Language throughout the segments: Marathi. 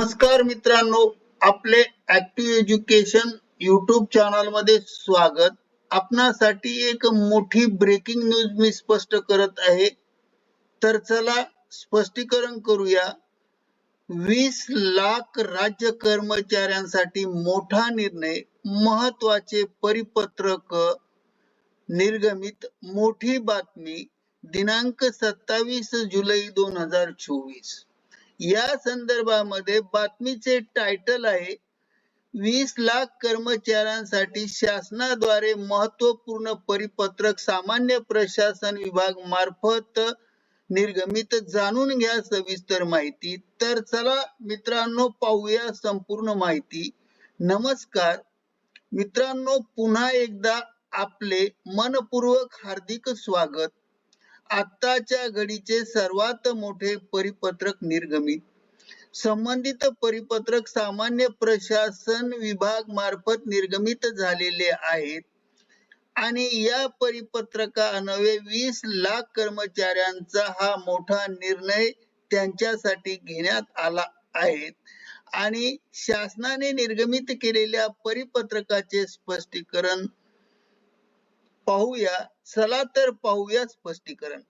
नमस्कार मित्रांनो आपले ऍक्टिव्ह एज्युकेशन युट्यूब चॅनलमध्ये स्वागत. आपणासाठी एक मोठी ब्रेकिंग न्यूज मी स्पष्ट करत आहे. तर चला स्पष्टीकरण करूया. वीस लाख राज्य कर्मचाऱ्यांसाठी मोठा निर्णय महत्त्वाचे परिपत्रक निर्गमित. मोठी बातमी दिनांक सत्तावीस जुलै दोन हजार चोवीस. या संदर्भामध्ये बातमीचे टायटल आहे वीस लाख कर्मचाऱ्यांसाठी शासनाद्वारे महत्त्वपूर्ण परिपत्रक सामान्य प्रशासन विभाग मार्फत निर्गमित. जाणून घ्या सविस्तर माहिती. तर चला मित्रांनो पाहूया संपूर्ण माहिती. नमस्कार. मित्रांनो पुन्हा एकदा आपले मनपूर्वक हार्दिक स्वागत. आत्ताच्या घडीचे सर्वात मोठे परिपत्रक निर्गमित. संबंधित परिपत्रक सामान्य प्रशासन विभाग मार्फत निर्गमित झालेले आहेत. आणि या परिपत्रकान्वये वीस लाख कर्मचाऱ्यांचा हा मोठा निर्णय त्यांच्यासाठी घेण्यात आला आहे. आणि शासनाने निर्गमित केलेल्या परिपत्रकाचे स्पष्टीकरण पाहूया. चला तर पाहूया स्पष्टीकरण.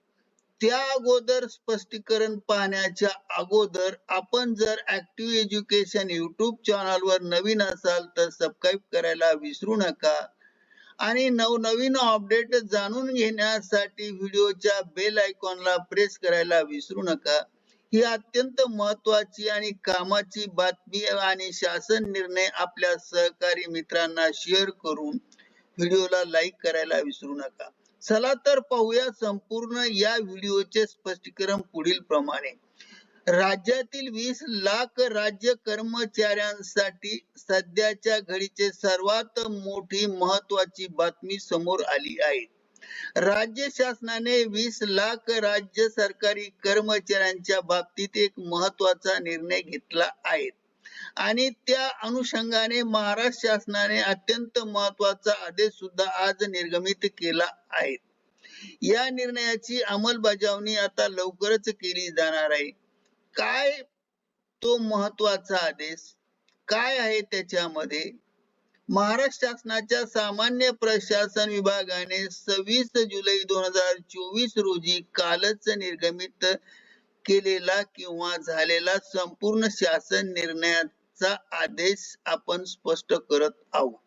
त्या अगोदर स्पष्टीकरण पाहण्याच्या अगोदर आपण जर ऍक्टिव्ह एज्युकेशन युट्यूब चॅनल वर नवीन असाल तर सबस्क्राईब करायला विसरू नका. आणि नवनवीन अपडेट जाणून घेण्यासाठी व्हिडिओच्या बेल आयकॉनला प्रेस करायला विसरू नका. ही अत्यंत महत्वाची आणि कामाची बातमी आणि शासन निर्णय आपल्या सहकारी मित्रांना शेअर करून व्हिडिओला लाईक करायला विसरू नका. चला तर पाहूया संपूर्ण या व्हिडिओचे स्पष्टीकरण पुढील प्रमाणे. राज्यातील वीस लाख राज्य कर्मचाऱ्यांसाठी सध्याच्या घडीचे सर्वात मोठी महत्वाची बातमी समोर आली आहे. राज्य शासनाने वीस लाख राज्य सरकारी कर्मचाऱ्यांच्या बाबतीत एक महत्त्वाचा निर्णय घेतला आहे. आणि त्या अनुषंगाने महाराष्ट्र शासनाने अत्यंत महत्त्वाचा आदेश सुद्धा आज निर्गमित केला आहे. या निर्णयाची अंमलबजावणी आता लवकरच केली जाणार आहे. काय तो महत्त्वाचा आदेश? काय आहे त्याच्यामध्ये? महाराष्ट्र शासनाच्या सामान्य प्रशासन विभागाने सव्वीस जुलै दोन हजार चोवीस रोजी कालच निर्गमित केलेला किंवा झालेला संपूर्ण शासन निर्णयाचा आदेश आपण स्पष्ट करत आहोत.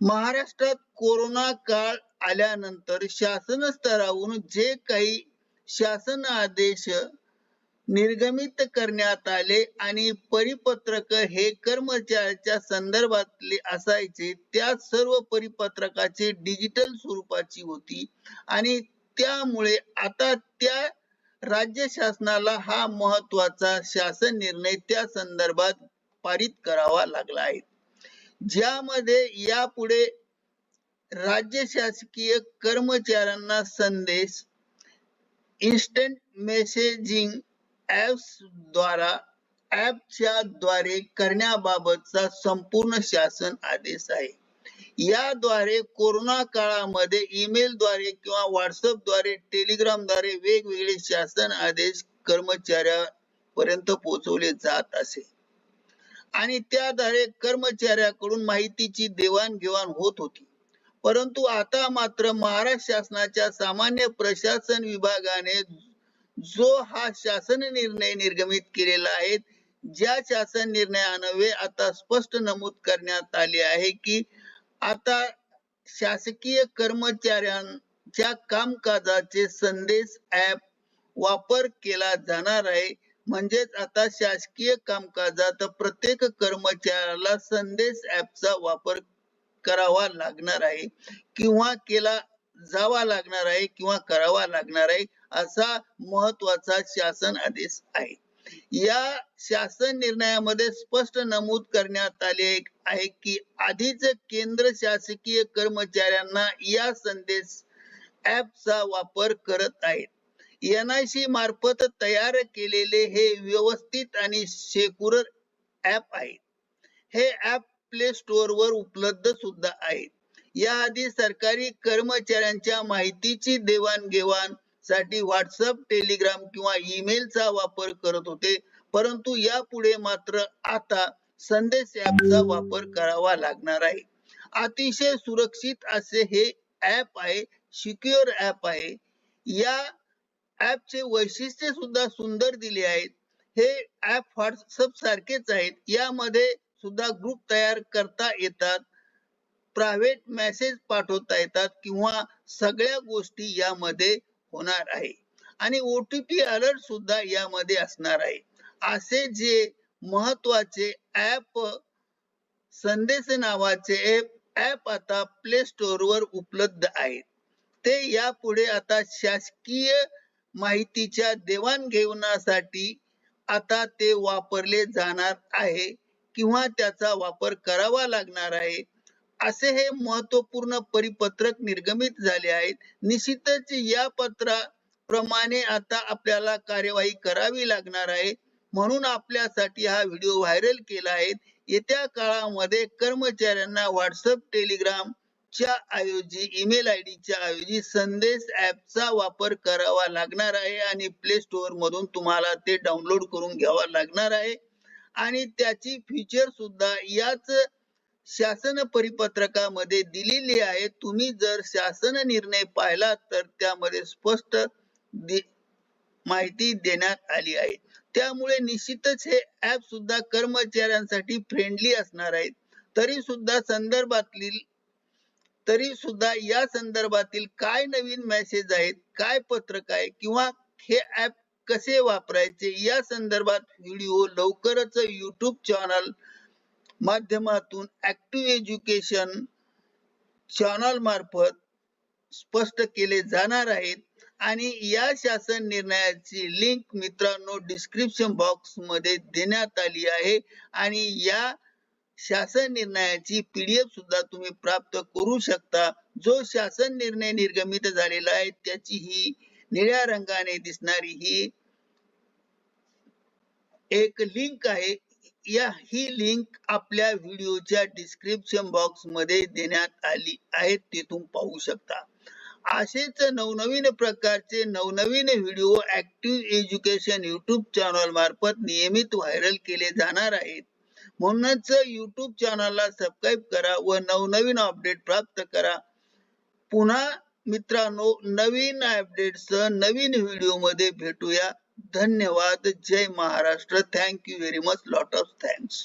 महाराष्ट्रात कोरोना काळ आल्यानंतर शासन स्तरावरून जे काही शासन आदेश निर्गमित करण्यात आले आणि परिपत्रक हे कर्मचाऱ्याच्या संदर्भातले असायचे त्या सर्व परिपत्रकाचे डिजिटल स्वरूपाची होती. आणि त्यामुळे आता त्या राज्य शासनाला हा महत्त्वाचा शासन निर्णय त्या संदर्भात पारित करावा लागला आहे. ज्यामध्ये यापुढे राज्य शासकीय कर्मचाऱ्यांना संदेश इन्स्टंट मेसेजिंग ऍप्स द्वारा ऍपच्या द्वारे करण्याबाबतचा संपूर्ण शासन आदेश आहे. याद्वारे कोरोना काळामध्ये ईमेलद्वारे किंवा व्हॉट्सअपद्वारे टेलिग्रामद्वारे वेगवेगळे शासन आदेश कर्मचाऱ्यापर्यंत पोहोचवले जात असे. आणि त्याद्वारे कर्मचाऱ्याकडून माहितीची देवाणघेवाण होत होती. परंतु आता मात्र महाराष्ट्र शासनाच्या सामान्य प्रशासन विभागाने जो हा शासन निर्णय निर्गमित केलेला आहे ज्या शासन निर्णयान्वये आता स्पष्ट नमूद करण्यात आले आहे की आता शासकीय कर्मचाऱ्यांच्या कामकाजाचे संदेश ऍप वापर केला जाणार आहे. म्हणजेच आता शासकीय कामकाजात प्रत्येक कर्मचाऱ्याला संदेश ऍपचा वापर करावा लागणार आहे किंवा केला जावा लागणार आहे किंवा करावा लागणार आहे असा महत्त्वाचा शासन आदेश आहे. या शासन निर्णयामध्ये स्पष्ट नमूद करण्यात आले आहे की आधीच केंद्र शासकीय कर्मचाऱ्यांना या संदेश ऍपचा वापर करत आहेत. एनआयसी मार्फत तयार केलेले हे व्यवस्थित आणि सेक्युर ऍप आहे हे ऍप प्ले स्टोअर वर उपलब्ध सुद्धा आहे याआधी सरकारी कर्मचाऱ्यांच्या माहितीची देवाणघेवाण साठी व्हॉट्सअप टेलिग्राम किंवा ईमेलचा वापर करत होते. परंतु यापुढे मात्र आता संदेश ऍपचा वापर करावा लागणार आहे. अतिशय सुरक्षित असे हे ऍप आहे सिक्युअर ऍप आहे. या ऍपचे वैशिष्ट्य सुद्धा सुंदर दिले आहेत. हे ऍप व्हॉट्सअप सारखेच आहेत. यामध्ये सुद्धा ग्रुप तयार करता येतात. प्रायव्हेट मेसेज पाठवता येतात किंवा सगळ्या गोष्टी यामध्ये होणार आहे. आणि ओटीपी अलर्ट सुद्धा यामध्ये असणार आहे. असे जे महत्त्वाचे ऍप संदेश नावाचे ऍप आता प्ले स्टोर वर उपलब्ध आहेत. ते यापुढे आता शासकीय माहितीच्या देवाणघेवाणासाठी आता ते वापरले जाणार आहे किंवा त्याचा वापर करावा लागणार आहे. असे हे महत्त्वपूर्ण परिपत्रक निर्गमित झाले आहेत. निश्चितच या पत्राप्रमाणे आता आपल्याला कार्यवाही करावी लागणार आहे. म्हणून आपल्यासाठी हा व्हिडिओ व्हायरल केला आहे. येत्या काळामध्ये कर्मचाऱ्यांना व्हॉट्सअप टेलिग्राम च्या ऐवजी ईमेल आय च्या ऐवजी संदेश ऍपचा वापर करावा लागणार आहे आणि प्ले स्टोअर मधून तुम्हाला ते डाउनलोड करून घ्यावा लागणार आहे. आणि त्याची फीचर सुद्धा याच शासन परिपत्रकामध्ये दिलेली आहे. तुम्ही जर शासन निर्णय पाहिला तर त्यामध्ये स्पष्ट दि- माहिती देण्यात आली आहे. त्यामुळे निश्चितच हे ऍप सुद्धा कर्मचाऱ्यांसाठी फ्रेंडली असणार आहेत तरी सुद्धा संदर्भातील तरी सुद्धा या संदर्भातील काय नवीन मेसेज आहेत काय पत्रक आहे किंवा हे ऍप कसे वापरायचे या संदर्भात व्हिडिओ लवकरच युट्यूब चॅनल माध्यमातून ऍक्टिव्ह एज्युकेशन चॅनल मार्फत स्पष्ट केले जाणार आहेत. आणि या शासन निर्णयाची लिंक मित्रांनो डिस्क्रिप्शन बॉक्समध्ये देण्यात आली आहे. आणि या शासन निर्णयाची पीडीएफ सुद्धा तुम्ही प्राप्त करू शकता. जो शासन निर्णय निर्गमित झालेला आहे त्याची ही निळ्या रंगाने दिसणारी ही एक लिंक आहे. या ही लिंक आपल्या व्हिडिओच्या डिस्क्रिप्शन बॉक्समध्ये देण्यात आली आहे तिथून पाहू शकता. असेच नवनवीन प्रकारचे नवनवीन video active education YouTube channel मार्फत नियमित व्हायरल केले जाणार आहेत. म्हणूनच युट्यूब चॅनलला सबस्क्राईब करा व नवनवीन अपडेट प्राप्त करा. पुन्हा मित्रांनो नवीन अपडेट्स नवीन व्हिडिओमध्ये भेटूया. धन्यवाद. जय Maharashtra. Thank you very much lot of thanks